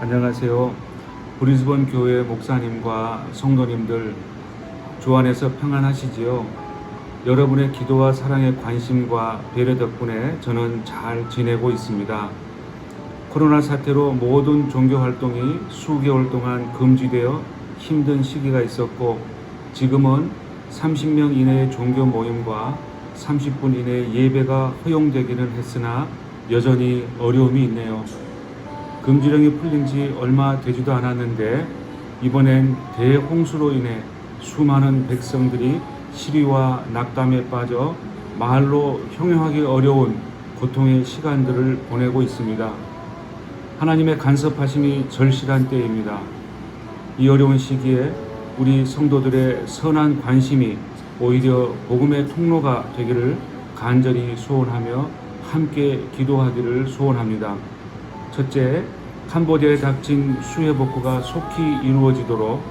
안녕하세요. 브리즈번 교회 목사님과 성도님들 주 안에서 평안하시지요? 여러분의 기도와 사랑의 관심과 배려 덕분에 저는 잘 지내고 있습니다. 코로나 사태로 모든 종교 활동이 수개월 동안 금지되어 힘든 시기가 있었고 지금은 30명 이내의 종교 모임과 30분 이내 예배가 허용되기는 했으나 여전히 어려움이 있네요. 금지령이 풀린 지 얼마 되지도 않았는데 이번엔 대홍수로 인해 수많은 백성들이 시리와 낙담에 빠져 마을로 형용하기 어려운 고통의 시간들을 보내고 있습니다. 하나님의 간섭하심이 절실한 때입니다. 이 어려운 시기에 우리 성도들의 선한 관심이 오히려 복음의 통로가 되기를 간절히 소원하며 함께 기도하기를 소원합니다. 첫째, 캄보디아에 닥친 수해 복구가 속히 이루어지도록.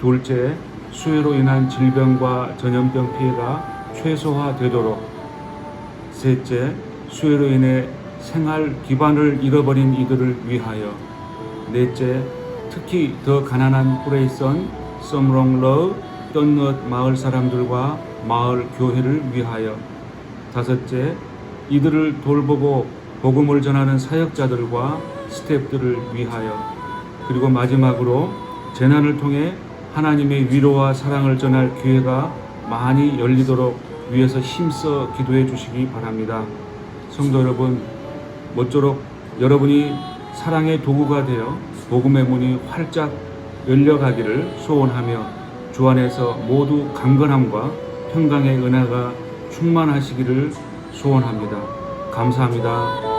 둘째, 수해로 인한 질병과 전염병 피해가 최소화되도록. 셋째, 수해로 인해 생활 기반을 잃어버린 이들을 위하여. 넷째, 특히 더 가난한 브레이선, 썸롱러, 떤넛 마을 사람들과 마을 교회를 위하여 다섯째, 이들을 돌보고 복음을 전하는 사역자들과 스태프들을 위하여 그리고 마지막으로 재난을 통해 하나님의 위로와 사랑을 전할 기회가 많이 열리도록 위해서 힘써 기도해 주시기 바랍니다. 성도 여러분, 모쪼록 여러분이 사랑의 도구가 되어 복음의 문이 활짝 열려가기를 소원하며 주 안에서 모두 강건함과 평강의 은혜가 충만하시기를 소원합니다. 감사합니다.